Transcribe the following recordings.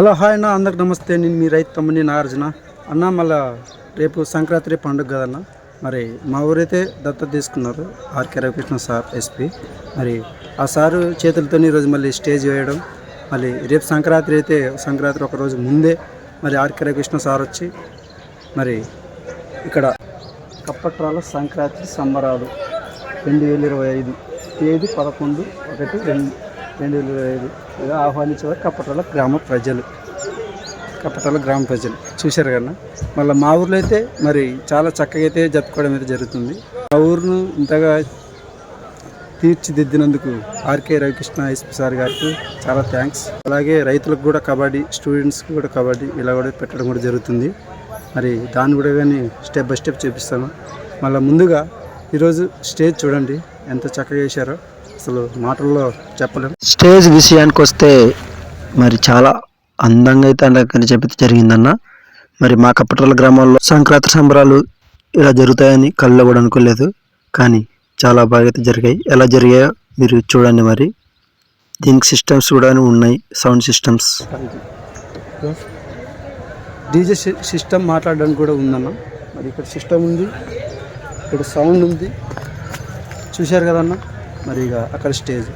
Hello hi అన్న అందరికి నమస్తే. నేను మీ రైతు తమ్ముని నాగార్జున. అన్న మళ్ళా రేపు సంక్రాంతి పండుగ కదన్న. మరి మా ఊరైతే దత్త తీసుకున్నారు ఆర్కే రవికృష్ణ సార్ ఎస్పీ. మరి ఆ సారు చేతులతో ఈరోజు మళ్ళీ స్టేజ్ వేయడం మళ్ళీ రేపు సంక్రాంతి అయితే సంక్రాంతి ఒక రోజు ముందే మరి ఆర్కే రవికృష్ణ సార్ వచ్చి మరి ఇక్కడ కప్పట్రాల సంక్రాంతి సంబరాలు రెండు వేల ఇరవై ఐదు తేదీ పదకొండు ఒకటి రెండు. రెండు వేల ఇరవై ఐదు ఇలా ఆహ్వానించేవారు కప్పట్రాల గ్రామ ప్రజలు. కప్పట్రాల గ్రామ ప్రజలు. చూశారు కన్నా మళ్ళీ మా ఊర్లో అయితే మరి చాలా చక్కగా అయితే జరుపుకోవడం అయితే జరుగుతుంది. మా ఊరును ఇంతగా తీర్చిదిద్దినందుకు ఆర్కే రవికృష్ణ ఎస్పీ సార్ గారికి చాలా థ్యాంక్స్. అలాగే రైతులకు కూడా కబడ్డీ స్టూడెంట్స్కి కూడా కబడ్డీ ఇలా కూడా పెట్టడం కూడా జరుగుతుంది. మరి దాన్ని కూడా కానీ స్టెప్ బై స్టెప్ చూపిస్తాను. మళ్ళీ ముందుగా ఈరోజు స్టేజ్ చూడండి ఎంత చక్కగా వేశారో. అసలు మాటల్లో చెప్పలేం. స్టేజ్ విషయానికి వస్తే మరి చాలా అందంగా అయితే అలంకరణ చెప్పి జరిగిందన్న. మరి మా కప్పట్రల గ్రామాల్లో సంక్రాంతి సంబరాలు ఇలా జరుగుతాయని కళ్ళు కూడా అనుకోలేదు. కానీ చాలా బాగా అయితే జరిగాయి. ఎలా జరిగాయో మీరు చూడండి మరి. దీనికి సిస్టమ్స్ కూడా ఉన్నాయి సౌండ్ సిస్టమ్స్. డీజే సిస్టమ్ మాట్లాడడానికి కూడా ఉందన్న. మరి ఇక్కడ సిస్టమ్ ఉంది ఇక్కడ సౌండ్ ఉంది. చూశారు కదన్న? మరి ఇక అక్కడ స్టేజ్.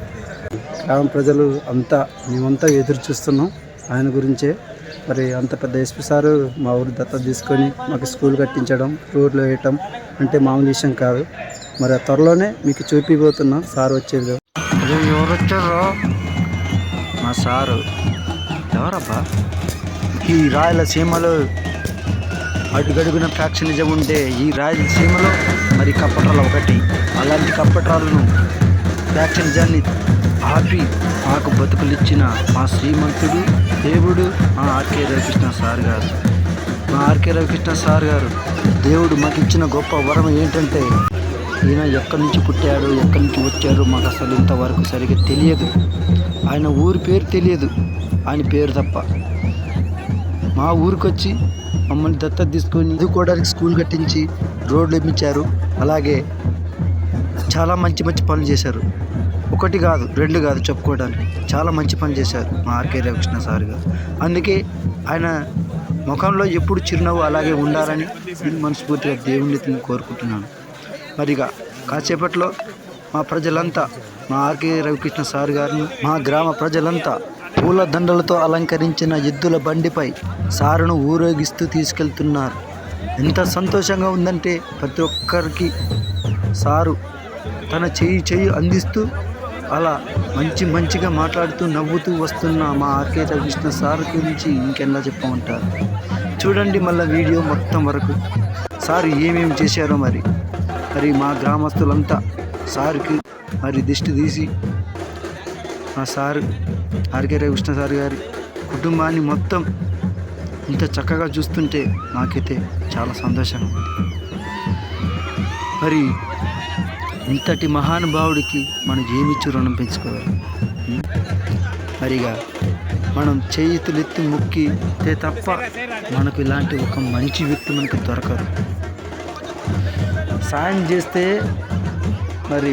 గ్రామ ప్రజలు అంతా మేమంతా ఎదురు చూస్తున్నాం. ఆయన గురించే. మరి అంత పెద్ద ఎస్పీ సారు మా ఊరు దత్తత తీసుకొని మాకు స్కూల్ కట్టించడం రోడ్లు వేయటం అంటే మామూలు విషయం కాదు. మరి త్వరలోనే మీకు చూపిపోతున్నాం సార్ వచ్చేది. ఎవరు వచ్చారో? మా సారు. ఎవరబ్బా? ఈ రాయలసీమలో అడుగడుగున ఫ్యాక్షనిజం ఉంటే ఈ రాయలసీమలో మరి కప్పట్రాలు ఒకటి. అలాంటి కప్పట్రాలను ఫ్యాక్షనిజాన్ని ఆపి మాకు బతుకులిచ్చిన మా శ్రీమంతుడు దేవుడు మా ఆర్కే రవికృష్ణ సార్ గారు. మా ఆర్కే రవికృష్ణ సార్ గారు దేవుడు మాకు ఇచ్చిన గొప్ప వరం ఏంటంటే ఈయన ఎక్కడి నుంచి పుట్టాడు ఎక్కడి నుంచి వచ్చాడు మాకు అసలు ఇంతవరకు సరిగ్గా తెలియదు. ఆయన ఊరి పేరు తెలియదు ఆయన పేరు తప్ప. మా ఊరికి వచ్చి మమ్మల్ని దత్తత తీసుకొని చదువుకోవడానికి స్కూల్ కట్టించి రోడ్లు ఇప్పించారు. అలాగే చాలా మంచి మంచి పనులు చేశారు. ఒకటి కాదు రెండు కాదు చెప్పుకోవడానికి. చాలా మంచి పని చేశారు మా ఆర్కే రవికృష్ణ సార్ గారు. అందుకే ఆయన ముఖంలో ఎప్పుడు చిరునవ్వు అలాగే ఉండాలని నేను మనస్ఫూర్తిగా దేవుణ్ణి కోరుకుంటున్నాను. మరిగా కాసేపట్లో మా ప్రజలంతా మా ఆర్కే రవికృష్ణ సార్ గారిని మా గ్రామ ప్రజలంతా పూల దండలతో అలంకరించిన ఎద్దుల బండిపై సారును ఊరేగిస్తూ తీసుకెళ్తున్నారు. ఎంత సంతోషంగా ఉందంటే ప్రతి ఒక్కరికి సారు తన చెయ్యి చెయ్యి అందిస్తూ అలా మంచి మంచిగా మాట్లాడుతూ నవ్వుతూ వస్తున్న మా ఆర్కే రవికృష్ణ సార్ గురించి ఇంకెలా చెప్పమంటారు? చూడండి మళ్ళీ వీడియో మొత్తం వరకు. సార్ ఏమేమి చేశారో మరి? మరి మా గ్రామస్తులంతా సార్కి మరి దిష్టి తీసి మా సార్ ఆర్కే రవికృష్ణ సార్ గారి కుటుంబాన్ని మొత్తం ఇంత చక్కగా చూస్తుంటే నాకైతే చాలా సంతోషంగా ఉంది. మరి ఇంతటి మహానుభావుడికి మనం ఏమిచ్చి రుణం పెంచుకోవాలి? మరిగా మనం చేతులెత్తి ముక్కితే తప్ప మనకు ఇలాంటి ఒక మంచి వ్యక్తి మనకు దొరకరు సాయం చేస్తే మరి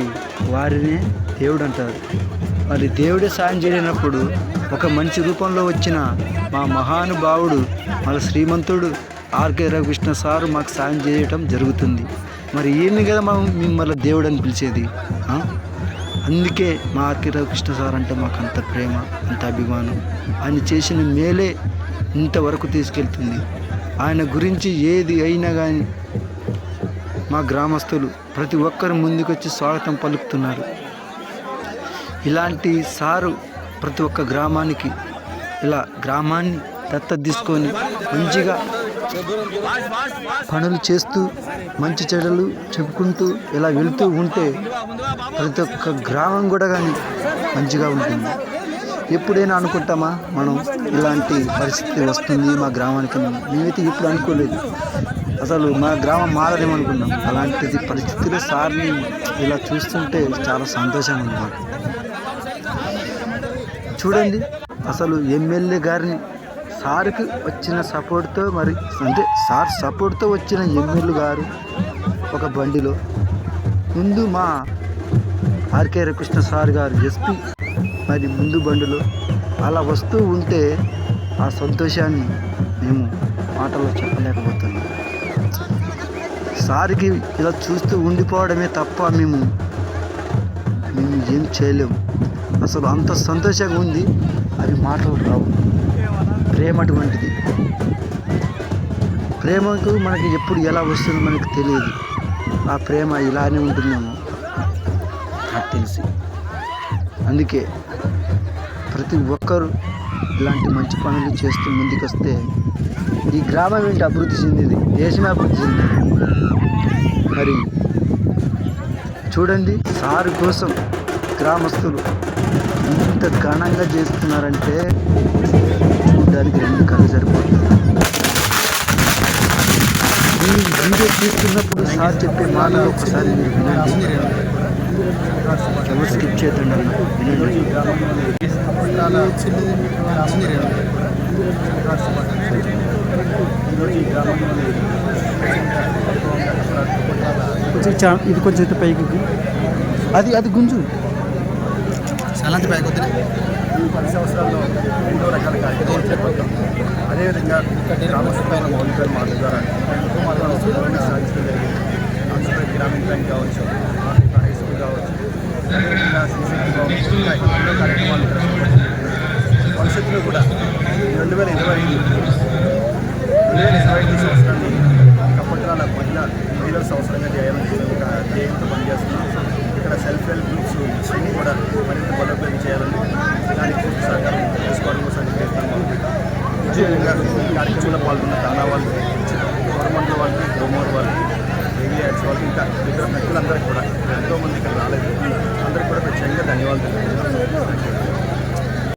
వారినే దేవుడు అంటారు మరి దేవుడే సాయం చేయనప్పుడు ఒక మంచి రూపంలో వచ్చిన మా మహానుభావుడు మన శ్రీమంతుడు ఆర్కే రవికృష్ణ సారు మాకు సాయం చేయటం జరుగుతుంది. మరి ఏంది కదా మనం మిమ్మల్ని దేవుడు అని పిలిచేది అందుకే మా ఆర్కే రవికృష్ణ సార్ అంటే మాకు అంత ప్రేమ అంత అభిమానం. ఆయన చేసిన మేలే ఇంతవరకు తీసుకెళ్తుంది. ఆయన గురించి ఏది అయినా కానీ మా గ్రామస్తులు ప్రతి ఒక్కరు ముందుకొచ్చి స్వాగతం పలుకుతున్నారు. ఇలాంటి సారు ప్రతి ఒక్క గ్రామానికి ఇలా గ్రామాన్ని దత్త తీసుకొని మంచిగా పనులు చేస్తూ మంచి చెడులు చెప్పుకుంటూ ఇలా వెళుతూ ఉంటే ప్రతి ఒక్క గ్రామం కూడా కానీ మంచిగా ఉంటుంది. ఎప్పుడైనా అనుకుంటామా? మనం ఇలాంటి పరిస్థితి వస్తుంది మా గ్రామానికి మేమైతే ఇప్పుడు అనుకోలేదు. అసలు మా గ్రామం మారదేమనుకున్నాం అలాంటిది పరిస్థితిలో సార్ని ఇలా చూస్తుంటే చాలా సంతోషంగా ఉంది మాకు చూడండి అసలు ఎమ్మెల్యే గారిని సార్కి వచ్చిన సపోర్ట్తో మరి అంటే సార్ సపోర్ట్తో వచ్చిన ఎమ్మెల్యే గారు ఒక బండిలో. ముందు మా ఆర్కే రకృష్ణ సార్ గారు ఎస్పీ మరి ముందు బండిలో. అలా వస్తూ ఉంటే ఆ సంతోషాన్ని మేము మాటల్లో చెప్పలేకపోతున్నాం. సార్కి ఇలా చూస్తూ ఉండిపోవడమే తప్ప మేము మేము ఏం చేయలేము. అసలు అంత సంతోషంగా ఉంది అవి మాటలు రావు. ప్రేమ అటువంటిది ప్రేమకు మనకి ఎప్పుడు ఎలా వస్తుందో మనకు తెలియదు. ఆ ప్రేమ ఇలానే ఉంటుందేమో? నాకు తెలిసి. అందుకే ప్రతి ఒక్కరు ఇలాంటి మంచి పనులు చేస్తూ ముందుకొస్తే ఈ గ్రామం ఏంటి అభివృద్ధి చెందింది? దేశమే అభివృద్ధి చెందింది. మరి చూడండి సారు కోసం గ్రామస్తులు ఇంత ఘనంగా చేస్తున్నారంటే చూడడానికి రెండు కళ్ళు సరిపోతుంది. ఈ వీడియో తీస్తున్నప్పుడు సార్ చెప్పే మాటలు ఒకసారి మీరు వినండి. ఎవరు స్కిప్ చేద్దండి అన్న వినండి. కొంచెం చా- ఇది కొంచెం పైకి అది అది గుంజు. అలాంటి బ్యాగ్ వద్దులే. ఈ పది సంవత్సరాల్లో ఎన్నో రకాల కార్యక్రమాలు చేపట్టాం. అదేవిధంగా గ్రామస్తులైన మౌలిక మార్గం ద్వారా మాత్రం సాధించడం జరిగింది. ఆంధ్రప్రదేశ్ గ్రామీణ బ్యాంక్ కావచ్చు హై స్కూల్ కావచ్చు అదేవిధంగా ఎన్నో కార్యక్రమాలు. భవిష్యత్తులో కూడా రెండు వేల ఇరవై ఐదు రెండు వేల ఇరవై ఐదు సంవత్సరాన్ని కప్పట్రాల మహిళా మహిళల సంవత్సరంగా చేయాలని చెప్పి ఒక ధ్యేయంతో పనిచేస్తున్నాం ఇక్కడ సెల్ఫ్ హెల్ప్ గ్రూప్స్ అన్నీ కూడా మరింత బలోపేతం చేయాలని దానికి పూర్తి సహకారం తీసుకోవడం కోసం ప్రయత్నం అదేవిధంగా ఈ కార్యక్రమంలో పాల్గొన్న తానా వాళ్ళు గవర్నమెంట్ వాళ్ళకి గ్రోమోర్ వాళ్ళకి ఏవియాడ్స్ వాళ్ళకి ఇంకా ఇతర వ్యక్తులందరికీ కూడా ఎంతోమంది ఇక్కడ రాలేదు అందరికీ కూడా ప్రత్యేకంగా ధన్యవాదాలు తెలియజేస్తున్నాను.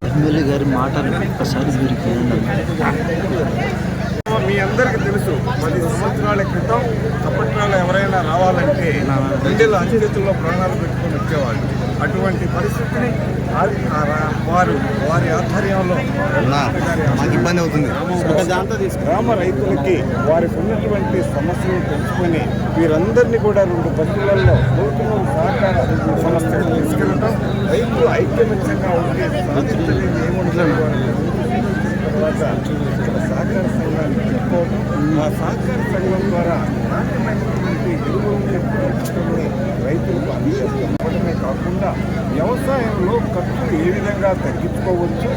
ఎమ్మెల్యే గారి మాటలు ఒక్కసారి మీరు వినండి మీ అందరికీ తెలుసు పది సంవత్సరాల క్రితం కప్పట్రాలు ఎవరైనా రావాలంటే ప్రజలు అంచెతుల్లో ప్రాణాలు పెట్టుకొని వచ్చేవాళ్ళు. అటువంటి పరిస్థితిని వారు వారి ఆధ్వర్యంలో ఇబ్బంది అవుతుంది. గ్రామ రైతులకి వారికి ఉన్నటువంటి సమస్యలు తెలుసుకొని వీరందరినీ కూడా రెండు నూతన సహకార సంస్థకు తీసుకెళ్ళటం రైతులు ఐక్యమత్యంగా ఉండి సాధించలేని ఏముంటుంది తర్వాత సహకార సంఘాన్ని పెట్టుకోవడం ఆ సహకార సంఘం ద్వారా నాణ్యమైనటువంటి ఎరువుల్ని రైతులకు అందించడమే కాకుండా వ్యవసాయంలో ఖర్చు ఏ విధంగా తగ్గించుకోవచ్చు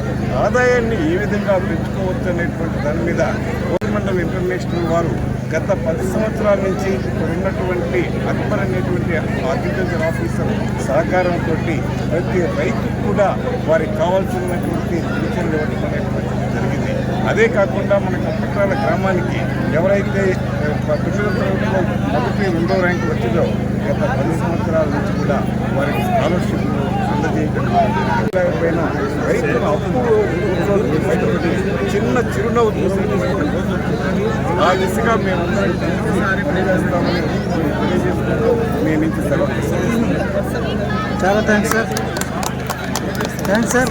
ఆదాయాన్ని ఏ విధంగా పెంచుకోవచ్చు అనేటువంటి దాని మీద కోరమండల్ ఇంటర్నేషనల్ వారు గత పది సంవత్సరాల నుంచి ఉన్నటువంటి అక్బర్ అనేటువంటి అగ్రికల్చర్ ఆఫీసర్ సహకారంతో ప్రతి రైతు కూడా వారికి కావాల్సినటువంటి సూచనలు ఇవ్వడం అనేటువంటి జరిగింది అదే కాకుండా మన పట్టాల గ్రామానికి ఎవరైతే పిల్లల మొదటి రెండో ర్యాంక్ వచ్చిందో గత పది సంవత్సరాల నుంచి కూడా వారికి స్కాలర్షిప్లు అందజేయడం లేకపోయినా రైతుల అప్పు చిన్న చిరునవ్వు ఆ దిశగా కలిసి పనిచేస్తామని తెలియజేసుకుంటూ మీ నుంచి సెలవు. చాలా thanks sir thanks sir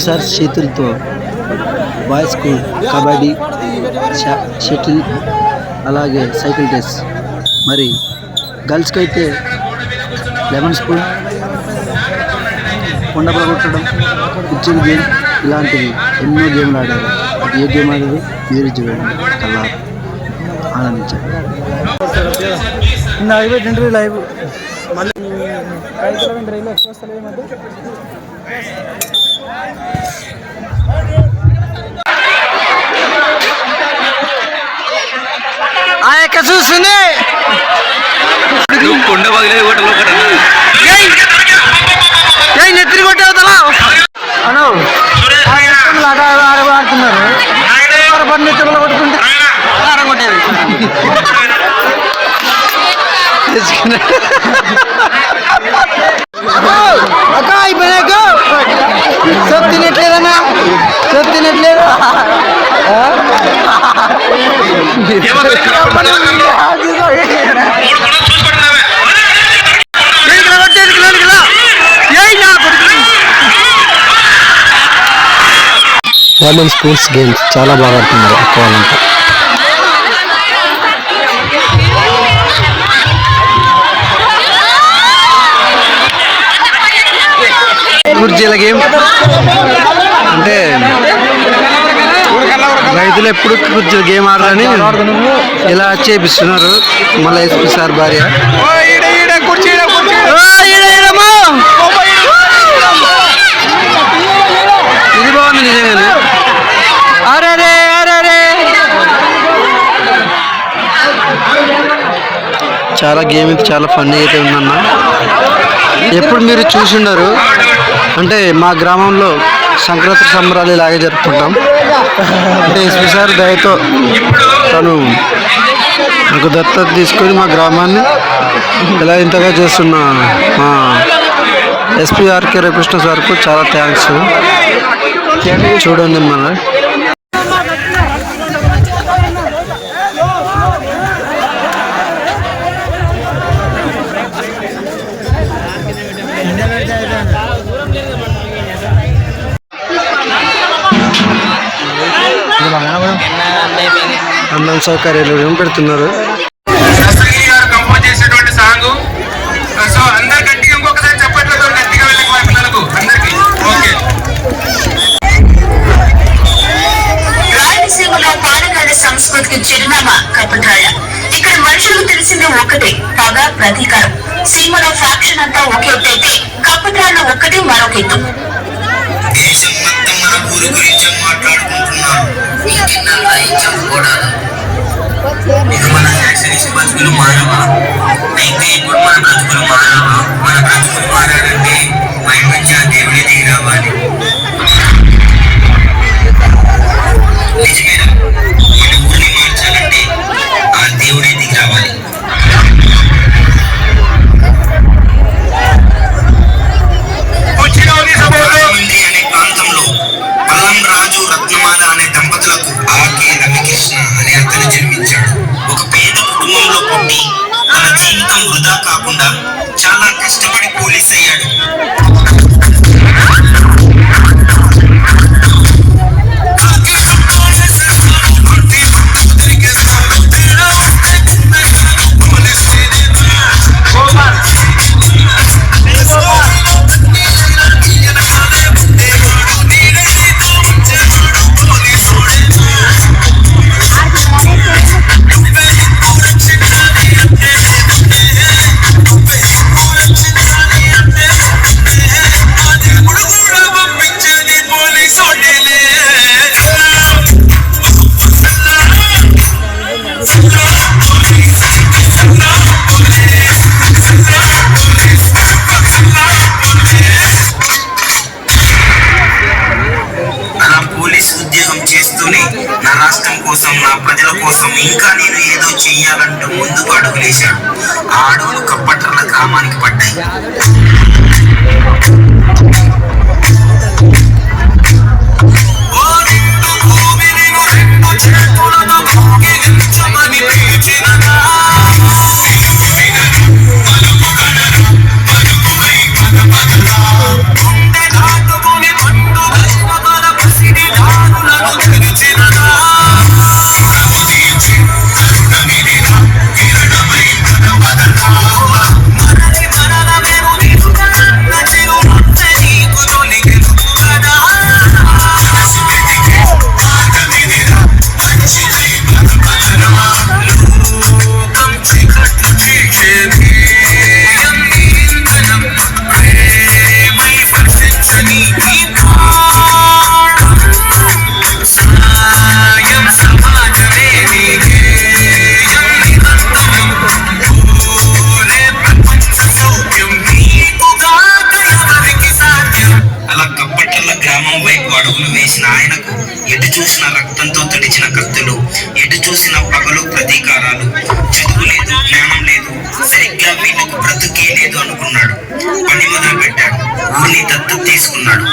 sir చేతులతో బాయ్స్కు కబడ్డీ షటిల్ అలాగే సైకిల్ రేస్ మరి గర్ల్స్కి అయితే లెమన్ స్పూన్ కొండ పడగొట్టడం కుర్చీలు గేమ్ ఇలాంటివి ఎన్నో గేమ్లు ఆడారు అది ఏ గేమ్ ఆడదు మీరు చూడండి అలా ఆనందించండి లైవ్ లైవ్ మళ్ళీ చూస్తుంది కొండ ఒకటి. నెత్తిరి కొట్టేవతలా అను. ఆట ఆడుతున్నారు. నెత్తిలో కొట్టుకుంటే? కొట్టేది. గవర్నమెంట్ స్పోర్ట్స్ గేమ్స్ చాలా బాగా ఆడుతున్నారు అక్క వాళ్ళంతా. కుర్చీల గేమ్. అంటే రైతులు ఎప్పుడు కొంచెం గేమ్ ఆడాలని ఇలా చేపిస్తున్నారు. మళ్ళీ ఎస్పీ సార్ భార్య. ఇది బాగుంది నిజంగానే. అరే అరే చాలా గేమ్ అయితే చాలా ఫన్నీ అయితే ఉందన్న. ఎప్పుడు మీరు చూసిండరు అంటే మా గ్రామంలో సంక్రాంతి సంబరాలు ఇలాగే జరుపుకుంటాం. అంటే ఎస్పీ సార్ దయతో తను ఒక దత్తత తీసుకొని మా గ్రామాన్ని ఇలా ఇంతగా చేస్తున్న మా ఎస్పీ ఆర్కే రవికృష్ణ సార్కు చాలా థ్యాంక్స్. చూడండి మన ఓకే. రాయలసీమలో పాలకాల సంస్కృతికి చిరునామా ఇక్కడ మనుషులకు తెలిసింది ఒకటే పగ ప్రతీకారం. సీమలో ఫ్యాక్షన్ అంతా ఒకే ఎత్తైతే కపటాళ్ళ ఒక్కటే మరొక ఎత్తు దేశం మొత్తం మన ఊరు గురించి మాట్లాడుకుంటున్నారు. ఇంకెన్నా చదువుకోవడాలు ఇది మన యాక్సిడెంట్స్ బతుకులు మారవా అయితే ఇప్పుడు మన బ్రతుకులు మారవా మన బ్రతుకులు మారాలంటే మైండ్ నుంచి ఆ దిగి రావాలి నిజమేనా కుటుంబంలో పుట్టి తన జీవితం వృధా కాకుండా చాలా కష్టపడి పోలీస్ అయ్యాడు Yeah. చూసిన పగలు ప్రతీకారాలు. చదువు లేదు జ్ఞానం లేదు సరిగ్గా వీళ్ళకు బ్రతుకే లేదు అనుకున్నాడు. పని మొదలు పెట్టాడు ఊరిని దత్తు తీసుకున్నాడు.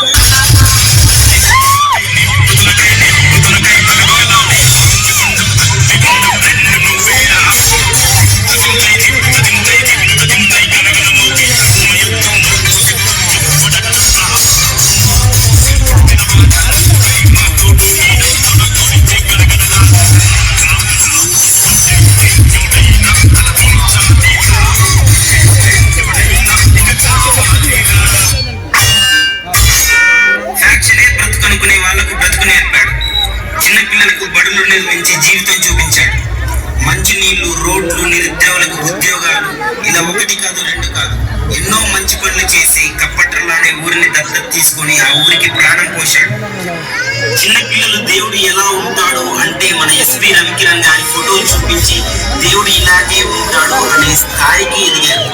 ఇలా ఒకటి కాదు రెండు కాదు. ఎన్నో మంచి పనులు చేసి కప్పట్రలు అనే ఊరిని దత్తత తీసుకొని ఆ ఊరికి ప్రాణం పోశాడు. చిన్నపిల్లలు దేవుడు ఎలా ఉంటాడు అంటే మన ఎస్పి రవికిరణ్ గారి ఫోటోలు చూపించి దేవుడు ఇలాగే ఉంటాడు అనే స్థాయికి ఎదిగారు.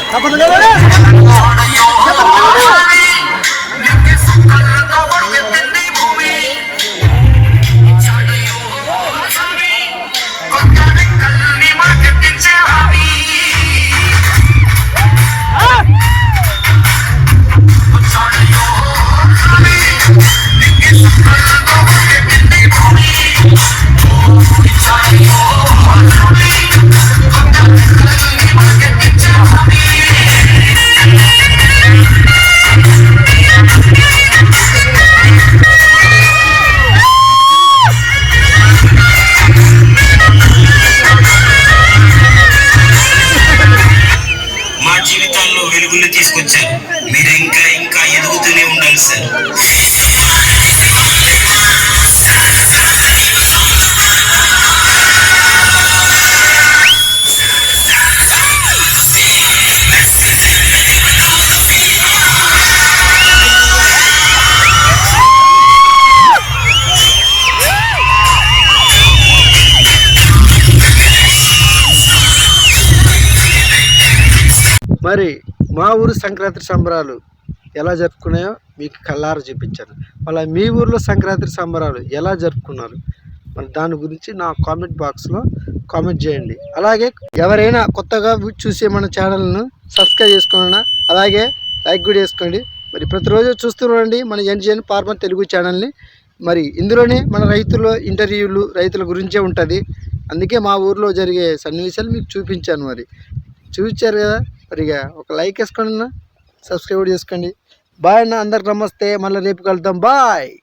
మరి మా ఊరు సంక్రాంతి సంబరాలు ఎలా జరుపుకున్నాయో మీకు కళ్ళారు చూపించాను మళ్ళీ మీ ఊర్లో సంక్రాంతి సంబరాలు ఎలా జరుపుకున్నారు? మరి దాని గురించి నా కామెంట్ బాక్స్లో కామెంట్ చేయండి. అలాగే ఎవరైనా కొత్తగా చూసే మన ఛానల్ను సబ్స్క్రైబ్ చేసుకోండి అలాగే లైక్ కూడా చేసుకోండి. మరి ప్రతిరోజు చూస్తుండండి మన ఎన్జిఎన్ ఫార్మర్ తెలుగు ఛానల్ని. మరి ఇందులోనే మన రైతుల ఇంటర్వ్యూలు రైతుల గురించే ఉంటుంది. అందుకే మా ఊర్లో జరిగే సన్నివేశాలు మీకు చూపించాను మరి. చూపించారు కదా? మరి ఒక లైక్ వేసుకోండి అన్న సబ్స్క్రైబ్ చేసుకోండి. బాయ్ అన్న అందరికి నమస్తే. మళ్ళీ రేపు కలుద్దాం. బాయ్.